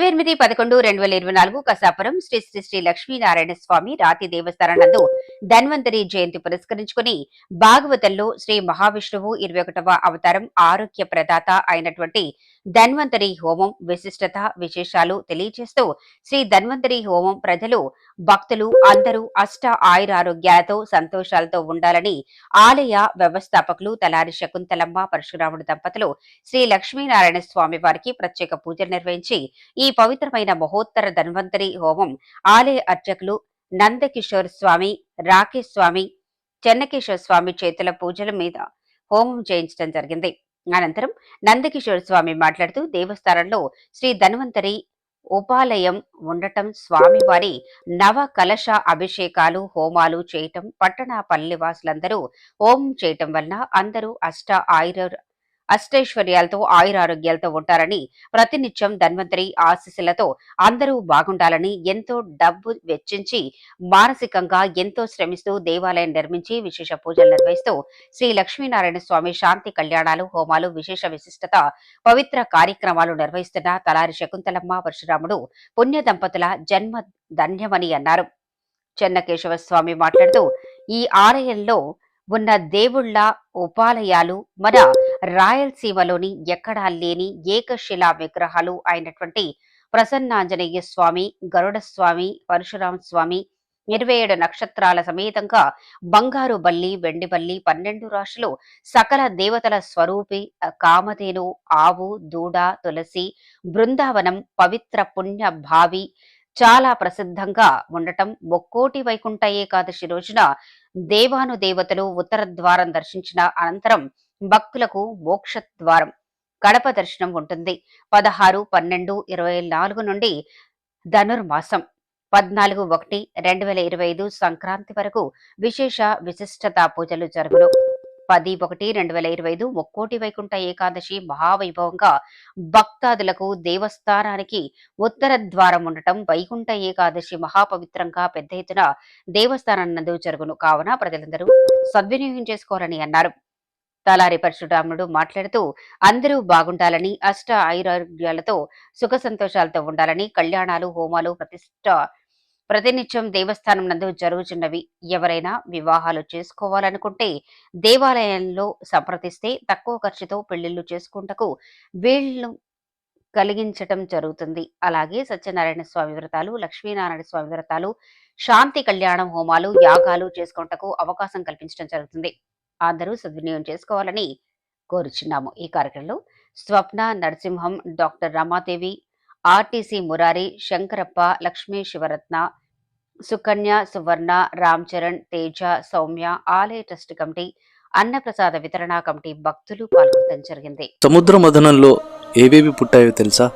ఇరవై ఎనిమిది పదకొండు రెండు వేల ఇరవై నాలుగు కసాపురం శ్రీ శ్రీ శ్రీ లక్ష్మీనారాయణ స్వామి రాతి దేవస్థానందు ధన్వంతరి జయంతి పురస్కరించుకుని భాగవతంలో శ్రీ మహావిష్ణువు ఇరవై ఒకటవ అవతారం ఆరోగ్య ప్రదాత అయినటువంటి ధన్వంతరి హోమం విశిష్టత విశేషాలు తెలియజేస్తూ శ్రీ ధన్వంతరి హోమం ప్రజలు భక్తులు అందరూ అష్ట ఆయురారోగ్యాలతో సంతోషాలతో ఉండాలని ఆలయ వ్యవస్థాపకులు తలారి శకుంతలమ్మ పరశురాముడు దంపతులు శ్రీ లక్ష్మీనారాయణ స్వామి వారికి ప్రత్యేక పూజలు నిర్వహించి ఈ పవిత్రమైన మహోత్తర ధన్వంతరి హోమం. ఆలయ అర్చకులు నందకిషోర్ స్వామి రాకేష్ స్వామి చెన్నకేశ్వర స్వామి చేతుల పూజల మీద హోమం చేయించడం జరిగింది. అనంతరం నందకిషోర్ స్వామి మాట్లాడుతూ దేవస్థానంలో శ్రీ ధన్వంతరి ఉపాలయం ఉండటం స్వామివారి నవ కలశ అభిషేకాలు హోమాలు చేయటం పట్టణ పల్లెవాసులందరూ హోమం చేయటం వలన అందరూ అష్ట ఆయుర అష్టైశ్వర్యాలతో ఆయురారోగ్యాలతో ఉంటారని ప్రతినిత్యం ధన్వంతరి ఆశీస్సులతో అందరూ బాగుండాలని ఎంతో డబ్బు వెచ్చించి మానసికంగా ఎంతో శ్రమిస్తూ దేవాలయం నిర్మించి విశేష పూజలు నిర్వహిస్తూ శ్రీ లక్ష్మీనారాయణ స్వామి శాంతి కళ్యాణాలు హోమాలు విశేష విశిష్టత పవిత్ర కార్యక్రమాలు నిర్వహిస్తున్న తలారి శకుంతలమ్మ పరశురాముడు పుణ్య దంపతుల జన్మ ధన్యమని అన్నారు. చెన్నకేశవ స్వామి మాట్లాడుతూ ఈ ఆలయంలో ఉన్న దేవుళ్ళ ఉపాలయాలు మన రాయలసీమలోని ఎక్కడా లేని ఏకశిలా విగ్రహాలు అయినటువంటి ప్రసన్నాంజనేయ స్వామి గరుడ స్వామి పరశురామ స్వామి ఇరవై ఏడు నక్షత్రాల సమేతంగా బంగారు బల్లి వెండి బల్లి పన్నెండు రాశులు సకల దేవతల స్వరూపి కామధేను ఆవు దూడ తులసి బృందావనం పవిత్ర పుణ్య భావి చాలా ప్రసిద్ధంగా ఉండటం ఒక్కోటి వైకుంఠ ఏకాదశి రోజున దేవాను దేవతలు ఉత్తర ద్వారం దర్శించిన అనంతరం భక్తులకు మోక్ష ద్వారం గడప దర్శనం ఉంటుంది. పదహారు పన్నెండు ఇరవై నాలుగు నుండి ధనుర్మాసం పద్నాలుగు ఒకటి రెండు వేల ఇరవై ఐదు సంక్రాంతి వరకు విశేష విశిష్టత పూజలు జరుగును. పది ఒకటి రెండు వేల ఇరవై ఐదు ముక్కోటి వైకుంఠ ఏకాదశి మహావైభవంగా భక్తాదులకు దేవస్థానానికి ఉత్తర ద్వారం ఉండటం వైకుంఠ ఏకాదశి మహాపవిత్రంగా పెద్ద ఎత్తున దేవస్థానం నందు జరుగును. కావున ప్రజలందరూ సద్వినియోగం చేసుకోవాలని అన్నారు. తలారి పరశురాముడు మాట్లాడుతూ అందరూ బాగుండాలని అష్ట ఆయురారోగ్యాలతో సుఖ సంతోషాలతో ఉండాలని కళ్యాణాలు హోమాలు ప్రతిష్ట ప్రతినిత్యం దేవస్థానం నందు జరుగుతున్నవి ఎవరైనా వివాహాలు చేసుకోవాలనుకుంటే దేవాలయంలో సంప్రదిస్తే తక్కువ ఖర్చుతో పెళ్ళిళ్ళు చేసుకుంటకు వీళ్ళు కలిగించటం జరుగుతుంది. అలాగే సత్యనారాయణ స్వామి వ్రతాలు లక్ష్మీనారాయణ స్వామి వ్రతాలు శాంతి కళ్యాణం హోమాలు యాగాలు చేసుకుంటకు అవకాశం కల్పించడం జరుగుతుంది. అందరూ సద్వినియోగం చేసుకోవాలని కోరుచున్నాము. ఈ కార్యక్రమంలో స్వప్న నరసింహం డాక్టర్ రమాదేవి ఆర్టీసీ మురారి శంకరప్ప లక్ష్మీ శివరత్న సుకన్య సువర్ణ రామ్ చరణ్ తేజ సౌమ్య ఆలయ ట్రస్ట్ కమిటీ అన్నప్రసాద వితరణ కమిటీ భక్తులు పాల్గొనడం జరిగింది. సముద్ర మదనంలో ఏవేవి పుట్టాయో తెలుసా?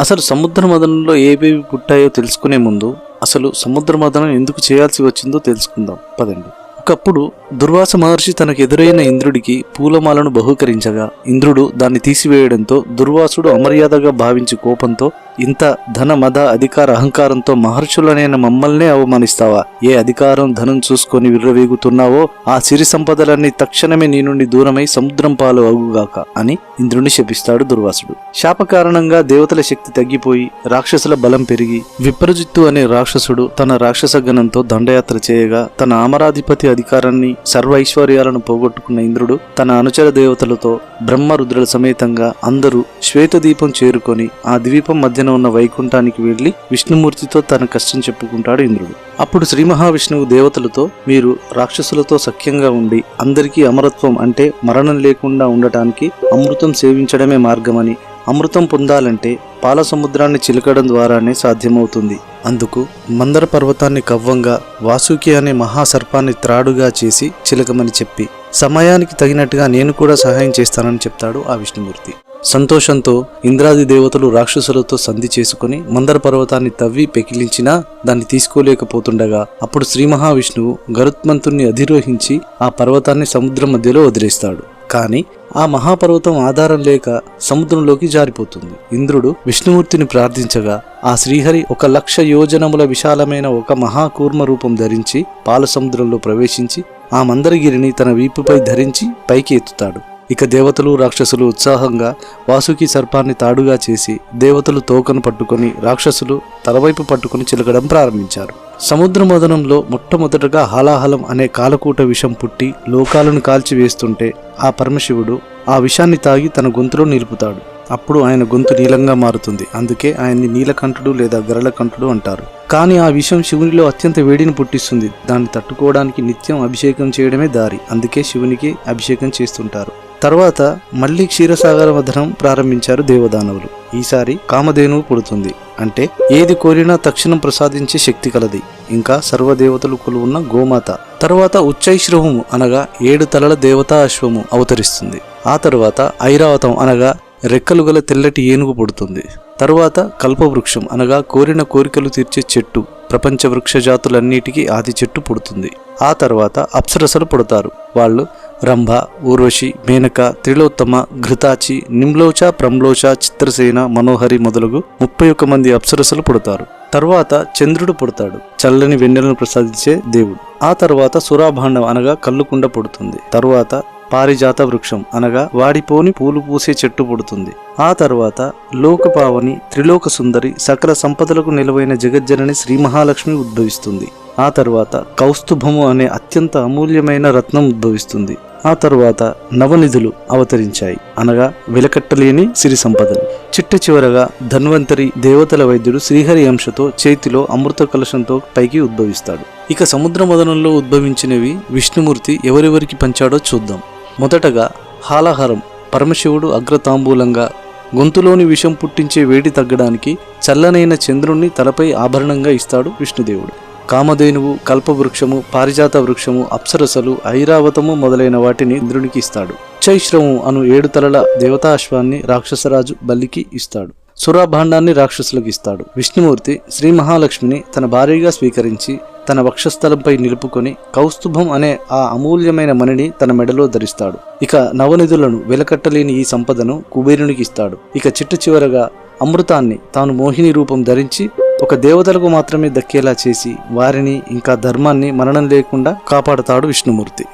అసలు సముద్ర మదనంలో ఏవేవి పుట్టాయో తెలుసుకునే ముందు అసలు సముద్ర మదనం ఎందుకు చేయాల్సి వచ్చిందో తెలుసుకుందాం. పదండి. ఒకప్పుడు దుర్వాస మహర్షి తనకు ఎదురైన ఇంద్రుడికి పూలమాలను బహూకరించగా ఇంద్రుడు దాన్ని తీసివేయడంతో దుర్వాసుడు అమర్యాదగా భావించి కోపంతో ఇంత ధన మద అధికార అహంకారంతో మహర్షులనైన మమ్మల్నే అవమానిస్తావా? ఏ అధికారం ధనం చూసుకొని విర్రవీగుతున్నావో ఆ సిరి సంపదలన్నీ తక్షణమే నీ నుండి దూరమై సముద్రం పాలు అగుగాక అని ఇంద్రుని శపిస్తాడు దుర్వాసుడు. శాప కారణంగా దేవతల శక్తి తగ్గిపోయి రాక్షసుల బలం పెరిగి విప్రజిత్తు అనే రాక్షసుడు తన రాక్షస గణంతో దండయాత్ర చేయగా తన ఆమరాధిపతి అధికారాన్ని సర్వ ఐశ్వర్యాలను పోగొట్టుకున్న ఇంద్రుడు తన అనుచర దేవతలతో బ్రహ్మరుద్రుల సమేతంగా అందరూ శ్వేతదీపం చేరుకొని ఆ ద్వీపం మధ్య పైన ఉన్న వైకుంఠానికి వెళ్ళి విష్ణుమూర్తితో తన కష్టం చెప్పుకుంటాడు ఇంద్రుడు. అప్పుడు శ్రీ మహావిష్ణువు దేవతలతో మీరు రాక్షసులతో సఖ్యంగా ఉండి అందరికీ అమరత్వం అంటే మరణం లేకుండా ఉండటానికి అమృతం సేవించడమే మార్గమని అమృతం పొందాలంటే పాల సముద్రాన్ని చిలకడం ద్వారానే సాధ్యమవుతుంది. అందుకు మందర పర్వతాన్ని కవ్వంగా వాసుకి అనే మహాసర్పాన్ని త్రాడుగా చేసి చిలకమని చెప్పి సమయానికి తగినట్టుగా నేను కూడా సహాయం చేస్తానని చెప్తాడు ఆ విష్ణుమూర్తి. సంతోషంతో ఇంద్రాది దేవతలు రాక్షసులతో సంధి చేసుకుని మందర పర్వతాన్ని తవ్వి పెకిలించినా దాన్ని తీసుకోలేకపోతుండగా అప్పుడు శ్రీ మహావిష్ణువు గరుత్మంతుణ్ణి అధిరోహించి ఆ పర్వతాన్ని సముద్రం మధ్యలో వదిలేస్తాడు. కానీ ఆ మహాపర్వతం ఆధారం లేక సముద్రంలోకి జారిపోతుంది. ఇంద్రుడు విష్ణుమూర్తిని ప్రార్థించగా ఆ శ్రీహరి ఒక లక్ష యోజనముల విశాలమైన ఒక మహాకూర్మ రూపం ధరించి పాల సముద్రంలో ప్రవేశించి ఆ మందరగిరిని తన వీపుపై ధరించి పైకి ఎత్తుతాడు ఇక దేవతలు రాక్షసులు ఉత్సాహంగా వాసుకి సర్పాన్ని తాడుగా చేసి దేవతలు తోకను పట్టుకొని రాక్షసులు తలవైపు పట్టుకొని చిలకడం ప్రారంభించారు. సముద్ర మదనంలో మొట్టమొదటగా హాలాహలం అనే కాలకూట విషం పుట్టి లోకాలను కాల్చివేస్తుంటే ఆ పరమశివుడు ఆ విషాన్ని తాగి తన గొంతులో నిలుపుతాడు. అప్పుడు ఆయన గొంతు నీలంగా మారుతుంది. అందుకే ఆయన్ని నీలకంఠుడు లేదా గరళకంఠుడు అంటారు. కానీ ఆ విషయం శివునిలో అత్యంత వేడిని పుట్టిస్తుంది. దాన్ని తట్టుకోవడానికి నిత్యం అభిషేకం చేయడమే దారి. అందుకే శివునికి అభిషేకం చేస్తుంటారు. తర్వాత మళ్ళీ క్షీరసాగర వధనం ప్రారంభించారు దేవదానవులు. ఈసారి కామధేనువు పుడుతుంది. అంటే ఏది కోరినా తక్షణం ప్రసాదించే శక్తి కలది. ఇంకా సర్వదేవతలు కొలువున్న గోమాత. తర్వాత ఉచ్చైశ్రవము అనగా ఏడు తలల దేవతా అశ్వము అవతరిస్తుంది. ఆ తర్వాత ఐరావతం అనగా రెక్కలు గల తెల్లటి ఏనుగు పుడుతుంది. తరువాత కల్పవృక్షం అనగా కోరిన కోరికలు తీర్చే చెట్టు ప్రపంచ వృక్ష జాతులన్నిటికీ ఆది చెట్టు పుడుతుంది. ఆ తర్వాత అప్సరసలు పుడతారు. వాళ్ళు రంభ ఊర్వశి మేనక త్రిలోత్తమ ఘృతాచి నిమ్లోచ ప్రమ్లోచ చిత్రసేన మనోహరి మొదలగు ముప్పై ఒక్క మంది అప్సరసలు పుడతారు. తర్వాత చంద్రుడు పుడతాడు. చల్లని వెన్నెలను ప్రసాదించే దేవుడు. ఆ తర్వాత సురాభాండం అనగా కల్లుకుండ పుడుతుంది. తరువాత పారిజాత వృక్షం అనగా వాడిపోని పూలు పూసే చెట్టు పుడుతుంది. ఆ తర్వాత లోకపావని త్రిలోక సుందరి సకల సంపదలకు నిలువైన జగజ్జనని శ్రీ మహాలక్ష్మి ఉద్భవిస్తుంది. ఆ తర్వాత కౌస్తుభము అనే అత్యంత అమూల్యమైన రత్నం ఉద్భవిస్తుంది. ఆ తర్వాత నవనిధులు అవతరించాయి. అనగా వెలకట్టలేని సిరి సంపదలు. చిట్ట చివరగా ధన్వంతరి దేవతల వైద్యుడు శ్రీహరి అంశతో చేతిలో అమృత కలశంతో పైకి ఉద్భవిస్తాడు. ఇక సముద్ర మదనంలో ఉద్భవించినవి విష్ణుమూర్తి ఎవరెవరికి పంచాడో చూద్దాం. మొదటగా హాలహారం పరమశివుడు అగ్రతాంబూలంగా గొంతులోని విషం పుట్టించే వేడి తగ్గడానికి చల్లనైన చంద్రుణ్ణి తలపై ఆభరణంగా ఇస్తాడు విష్ణుదేవుడు. కామధేనువు కల్పవృక్షము పారిజాత వృక్షము అప్సరసలు ఐరావతము మొదలైన వాటిని ఇంద్రునికి ఇస్తాడు. చైశ్రము అను ఏడు తలల దేవతాశ్వాన్ని రాక్షసరాజు బల్లికి ఇస్తాడు. సురాభాండాన్ని రాక్షసులకు ఇస్తాడు. విష్ణుమూర్తి శ్రీ మహాలక్ష్మిని తన భార్యగా స్వీకరించి తన వక్షస్థలంపై నిలుపుకొని కౌస్తుభం అనే ఆ అమూల్యమైన మణిని తన మెడలో ధరిస్తాడు. ఇక నవనిధులను వెలకట్టలేని ఈ సంపదను కుబేరునికి ఇస్తాడు. ఇక చిట్ట చివరగా అమృతాన్ని తాను మోహిని రూపం ధరించి ఒక దేవతలకు మాత్రమే దక్కేలా చేసి వారిని ఇంకా ధర్మాన్ని మరణం లేకుండా కాపాడుతాడు విష్ణుమూర్తి.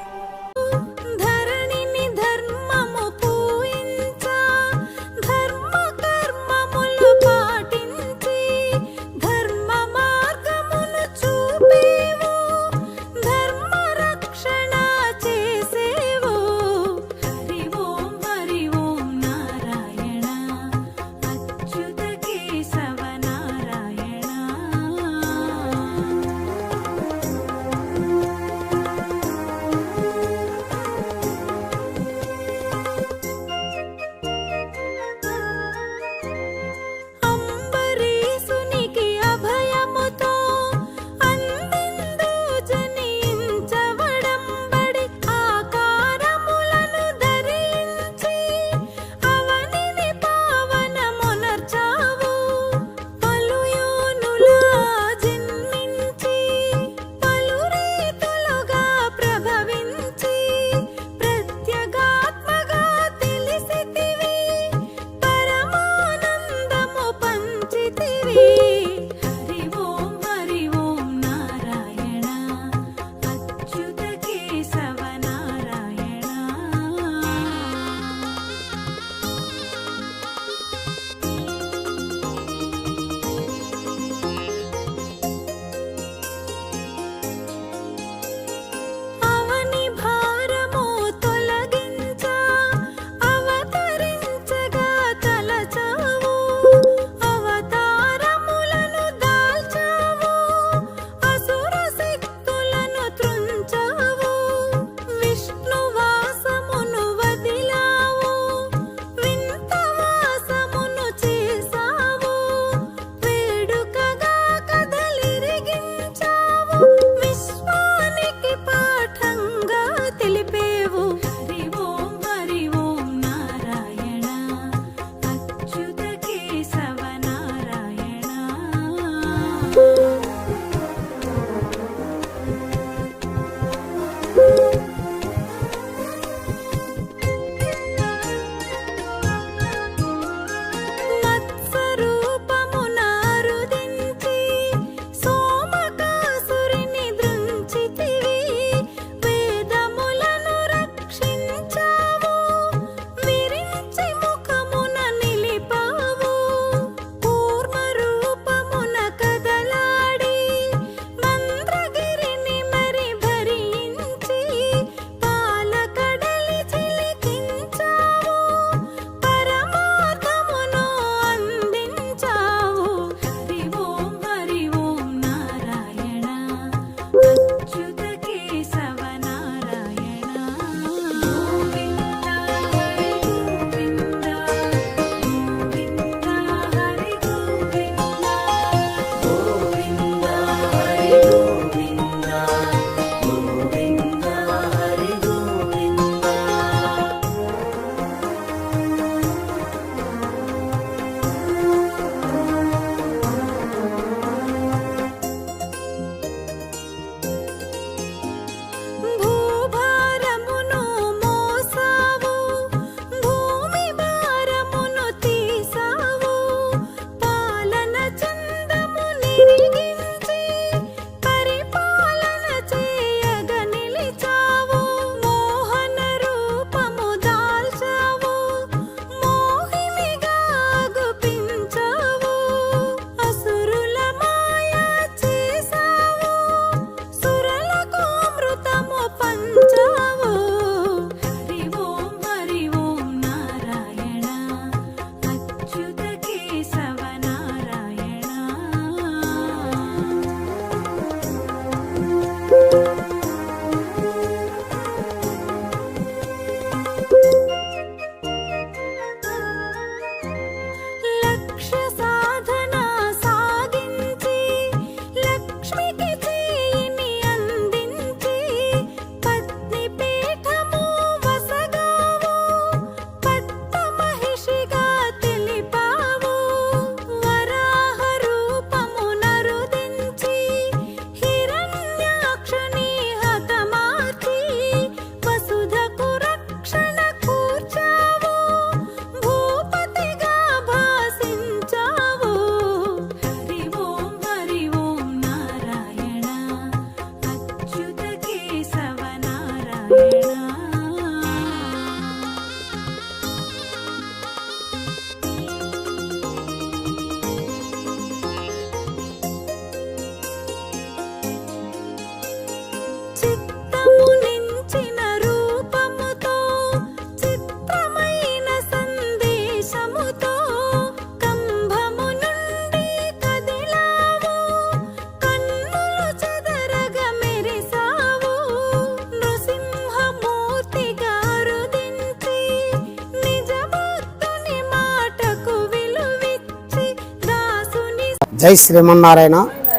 జై శ్రీమన్నారాయణ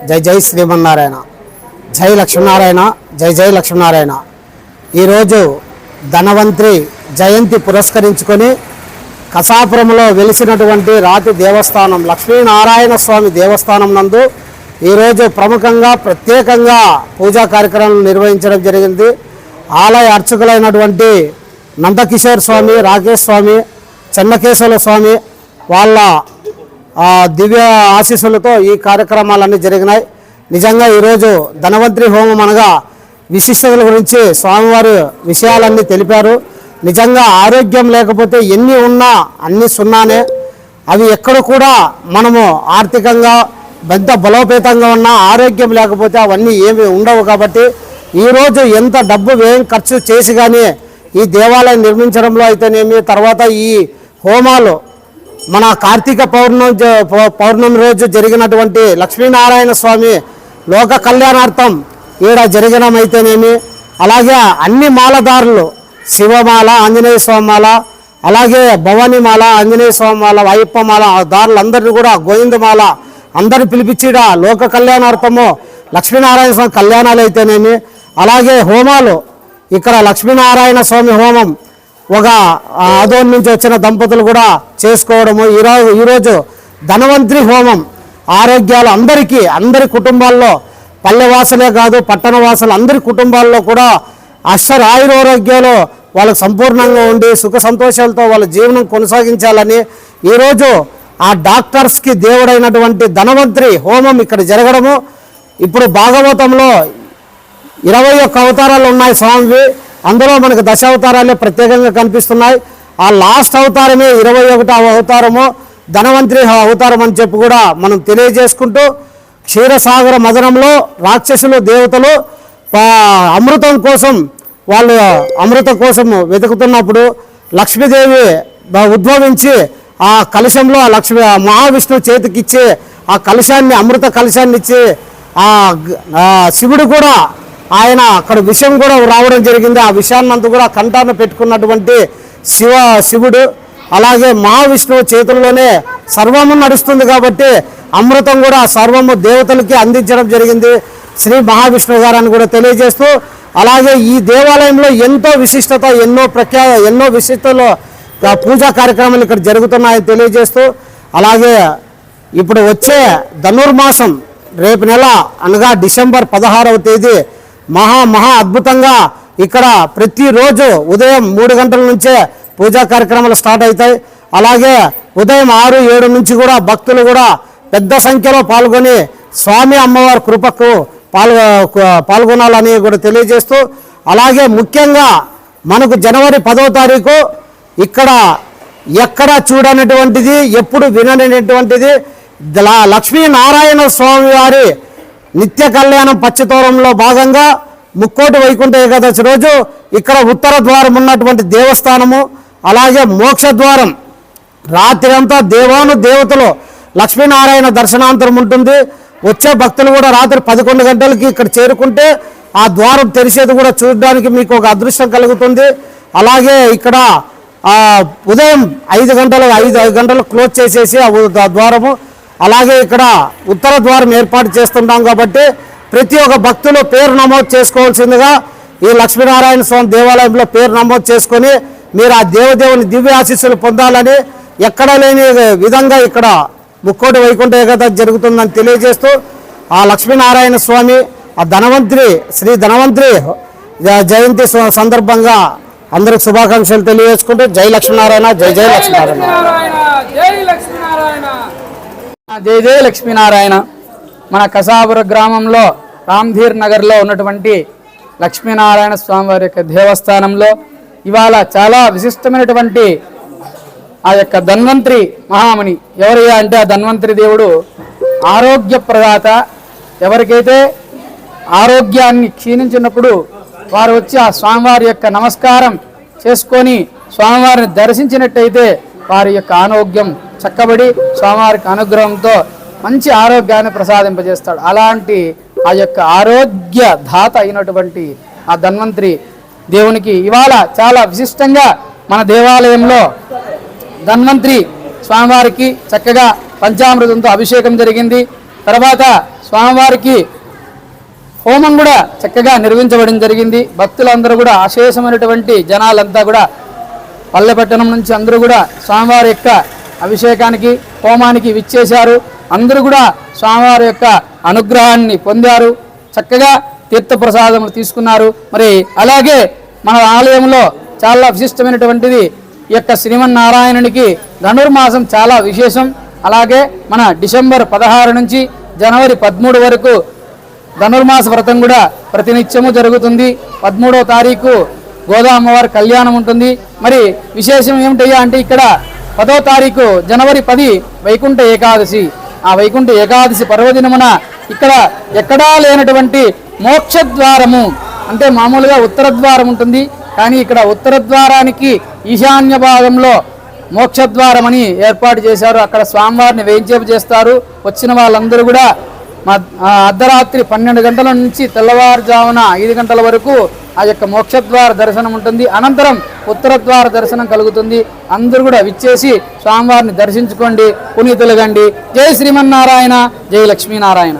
జై జై శ్రీమన్నారాయణ జై లక్ష్మీనారాయణ జై జై లక్ష్మీనారాయణ. ఈరోజు ధనవంత్రి జయంతి పురస్కరించుకొని కసాపురంలో వెలిసినటువంటి రాతి దేవస్థానం లక్ష్మీనారాయణ స్వామి దేవస్థానం నందు ఈరోజు ప్రముఖంగా ప్రత్యేకంగా పూజా కార్యక్రమాలు నిర్వహించడం జరిగింది. ఆలయ అర్చకులైనటువంటి నందకిషోర్ స్వామి రాకేష్ స్వామి చెన్నకేశవుల స్వామి వాళ్ళ దివ్య ఆశీస్సులతో ఈ కార్యక్రమాలన్నీ జరిగినాయి. నిజంగా ఈరోజు ధనవంతరి హోమం అనగా విశిష్టతల గురించి స్వామివారి విషయాలన్నీ తెలిపారు. నిజంగా ఆరోగ్యం లేకపోతే ఎన్ని ఉన్నా అన్ని సున్నానే. అవి ఎక్కడ కూడా మనము ఆర్థికంగా పెద్ద బలోపేతంగా ఉన్నా ఆరోగ్యం లేకపోతే అవన్నీ ఏమి ఉండవు కాబట్టి ఈరోజు ఎంత డబ్బు వ్యయం ఖర్చు చేసి కానీ ఈ దేవాలయం నిర్మించడంలో అయితేనేమి తర్వాత ఈ హోమాలు మన కార్తీక పౌర్ణమి పౌర్ణమి రోజు జరిగినటువంటి లక్ష్మీనారాయణ స్వామి లోక కళ్యాణార్థం ఈడ జరగడం అయితేనేమి అలాగే అన్ని మాలదారులు శివమాల ఆంజనేయ స్వామి మాల అలాగే భవానీమాల ఆంజనేయ స్వామి మాల అయ్యప్ప మాల దారులందరినీ కూడా గోవిందమాల అందరిని పిలిపించిడ లోక కళ్యాణార్థము లక్ష్మీనారాయణ స్వామి కళ్యాణాలు అయితేనేమి అలాగే హోమాలు. ఇక్కడ లక్ష్మీనారాయణ స్వామి హోమం ఒక ఆదోన్ నుంచి వచ్చిన దంపతులు కూడా చేసుకోవడము. ఈరోజు ఈరోజు ధనవంతరి హోమం. ఆరోగ్యాలు అందరికీ అందరి కుటుంబాల్లో పల్లెవాసులే కాదు పట్టణ వాసులు అందరి కుటుంబాల్లో కూడా అష్టర ఆయురారోగ్యాలు వాళ్ళకు సంపూర్ణంగా ఉండి సుఖ సంతోషాలతో వాళ్ళ జీవనం కొనసాగించాలని ఈరోజు ఆ డాక్టర్స్కి దేవుడైనటువంటి ధనవంతరి హోమం ఇక్కడ జరగడము. ఇప్పుడు భాగవతంలో ఇరవై ఒక్క అవతారాలు ఉన్నాయి స్వామివి అందులో మనకు దశావతారాలే ప్రత్యేకంగా కనిపిస్తున్నాయి. ఆ లాస్ట్ అవతారమే ఇరవై ఒకటవ అవతారము ధనవంతరి అవతారం అని చెప్పి కూడా మనం తెలియజేసుకుంటూ క్షీరసాగర మదనంలో రాక్షసులు దేవతలు అమృతం కోసం వాళ్ళు అమృతం కోసం వెతుకుతున్నప్పుడు లక్ష్మీదేవి ఉద్భవించి ఆ కలశంలో ఆ లక్ష్మి మహావిష్ణువు చేతికిచ్చి ఆ కలశాన్ని అమృత కలశాన్ని ఇచ్చి ఆ శివుడు కూడా ఆయన అక్కడ విషయం కూడా రావడం జరిగింది. ఆ విషయాన్నంతా కూడా కంటాన పెట్టుకున్నటువంటి శివ శివుడు అలాగే మహావిష్ణువు చేతుల్లోనే సర్వము నడుస్తుంది కాబట్టి అమృతం కూడా సర్వము దేవతలకి అందించడం జరిగింది. శ్రీ మహావిష్ణువు గారని కూడా తెలియజేస్తూ అలాగే ఈ దేవాలయంలో ఎంతో విశిష్టత ఎన్నో ప్రఖ్యా ఎన్నో విశిష్టలో పూజా కార్యక్రమాలు ఇక్కడ జరుగుతున్నాయని తెలియజేస్తూ అలాగే ఇప్పుడు వచ్చే ధనుర్మాసం రేపు నెల అనగా డిసెంబర్ పదహారవ తేదీ మహా మహా అద్భుతంగా ఇక్కడ ప్రతిరోజు ఉదయం మూడు గంటల నుంచే పూజా కార్యక్రమాలు స్టార్ట్ అవుతాయి. అలాగే ఉదయం ఆరు ఏడు నుంచి కూడా భక్తులు కూడా పెద్ద సంఖ్యలో పాల్గొని స్వామి అమ్మవారి కృపకు పాల్గొ పాల్గొనాలని కూడా తెలియజేస్తూ అలాగే ముఖ్యంగా మనకు జనవరి పదో తారీఖు ఇక్కడ ఎక్కడ చూడనటువంటిది ఎప్పుడు విననటువంటిది లక్ష్మీనారాయణ స్వామి వారి నిత్య కళ్యాణం పచ్చతోరంలో భాగంగా ముక్కోటి వైకుంఠ ఏకాదశి రోజు ఇక్కడ ఉత్తర ద్వారం ఉన్నటువంటి దేవస్థానము అలాగే మోక్ష ద్వారం. రాత్రి అంతా దేవాను దేవతలు లక్ష్మీనారాయణ దర్శనాంతరం ఉంటుంది. వచ్చే భక్తులు కూడా రాత్రి పదకొండు గంటలకి ఇక్కడ చేరుకుంటే ఆ ద్వారం తెరిచేది కూడా చూడడానికి మీకు ఒక అదృష్టం కలుగుతుంది. అలాగే ఇక్కడ ఉదయం ఐదు గంటలు ఐదు ఐదు గంటలు క్లోజ్ చేసేసి ఆ ద్వారము అలాగే ఇక్కడ ఉత్తర ద్వారం ఏర్పాటు చేస్తుంటాం కాబట్టి ప్రతి ఒక్క భక్తులు పేరు నమోదు చేసుకోవాల్సిందిగా ఈ లక్ష్మీనారాయణ స్వామి దేవాలయంలో పేరు నమోదు చేసుకొని మీరు ఆ దేవదేవుని దివ్య ఆశీస్సులు పొందాలని ఎక్కడ లేని విధంగా ఇక్కడ ముక్కోటి వైకుంఠ ఏకాదశి జరుగుతుందని తెలియజేస్తూ ఆ లక్ష్మీనారాయణ స్వామి ఆ ధనవంతరి శ్రీ ధనవంతరి జయంతి సందర్భంగా అందరికి శుభాకాంక్షలు తెలియజేసుకుంటూ జై లక్ష్మీనారాయణ జై జై లక్ష్మీనారాయణ లక్ష్మీనారాయణ. జై లక్ష్మీనారాయణ. జయ జయ లక్ష్మీనారాయణ మన కసాపుర గ్రామంలో రామ్ధీర్ నగర్లో ఉన్నటువంటి లక్ష్మీనారాయణ స్వామివారి యొక్క దేవస్థానంలో ఇవాళ చాలా విశిష్టమైనటువంటి ఆ యొక్క ధన్వంతరి మహాముని ఎవరయ్యా అంటే ఆ ధన్వంతరి దేవుడు ఆరోగ్య ప్రదాత ఎవరికైతే ఆరోగ్యాన్ని క్షీణించినప్పుడు వారు వచ్చి ఆ స్వామివారి యొక్క నమస్కారం చేసుకొని స్వామివారిని దర్శించినట్టయితే వారి యొక్క ఆరోగ్యం చక్కబడి స్వామివారికి అనుగ్రహంతో మంచి ఆరోగ్యాన్ని ప్రసాదింపజేస్తాడు. అలాంటి ఆ యొక్క ఆరోగ్య దాత అయినటువంటి ఆ ధన్వంతరి దేవునికి ఇవాళ చాలా విశిష్టంగా మన దేవాలయంలో ధన్వంతరి స్వామివారికి చక్కగా పంచామృతంతో అభిషేకం జరిగింది. తర్వాత స్వామివారికి హోమం కూడా చక్కగా నిర్వహించబడడం జరిగింది. భక్తులందరూ కూడా అశేషమైనటువంటి జనాలంతా కూడా పల్లెపట్టణం నుంచి అందరూ కూడా స్వామివారి యొక్క అభిషేకానికి హోమానికి విచ్చేశారు. అందరూ కూడా స్వామివారి యొక్క అనుగ్రహాన్ని పొందారు. చక్కగా తీర్థప్రసాదములు తీసుకున్నారు. మరి అలాగే మన ఆలయంలో చాలా విశిష్టమైనటువంటిది ఈ యొక్క శ్రీమన్నారాయణునికి ధనుర్మాసం చాలా విశేషం. అలాగే మన డిసెంబర్ పదహారు నుంచి జనవరి పదమూడు వరకు ధనుర్మాస వ్రతం కూడా ప్రతినిత్యము జరుగుతుంది. పదమూడవ తారీఖు గోదా అమ్మవారి కళ్యాణం ఉంటుంది. మరి విశేషం ఏమిటయ్యా అంటే ఇక్కడ పదో తారీఖు జనవరి పది వైకుంఠ ఏకాదశి. ఆ వైకుంఠ ఏకాదశి పర్వదినమున ఇక్కడ ఎక్కడా లేనటువంటి మోక్షద్వారము అంటే మామూలుగా ఉత్తర ద్వారం ఉంటుంది. కానీ ఇక్కడ ఉత్తర ద్వారానికి ఈశాన్య భాగంలో మోక్షద్వారం అని ఏర్పాటు చేశారు. అక్కడ స్వామివారిని వేయించేపు చేస్తారు. వచ్చిన వాళ్ళందరూ కూడా అర్ధరాత్రి పన్నెండు గంటల నుంచి తెల్లవారుజామున ఐదు గంటల వరకు ఆ యొక్క మోక్షద్వార దర్శనం ఉంటుంది. అనంతరం ఉత్తరద్వార దర్శనం కలుగుతుంది. అందరూ కూడా విచ్చేసి స్వామివారిని దర్శించుకోండి పునీతులుగండి జై శ్రీమన్నారాయణ జై లక్ష్మీనారాయణ.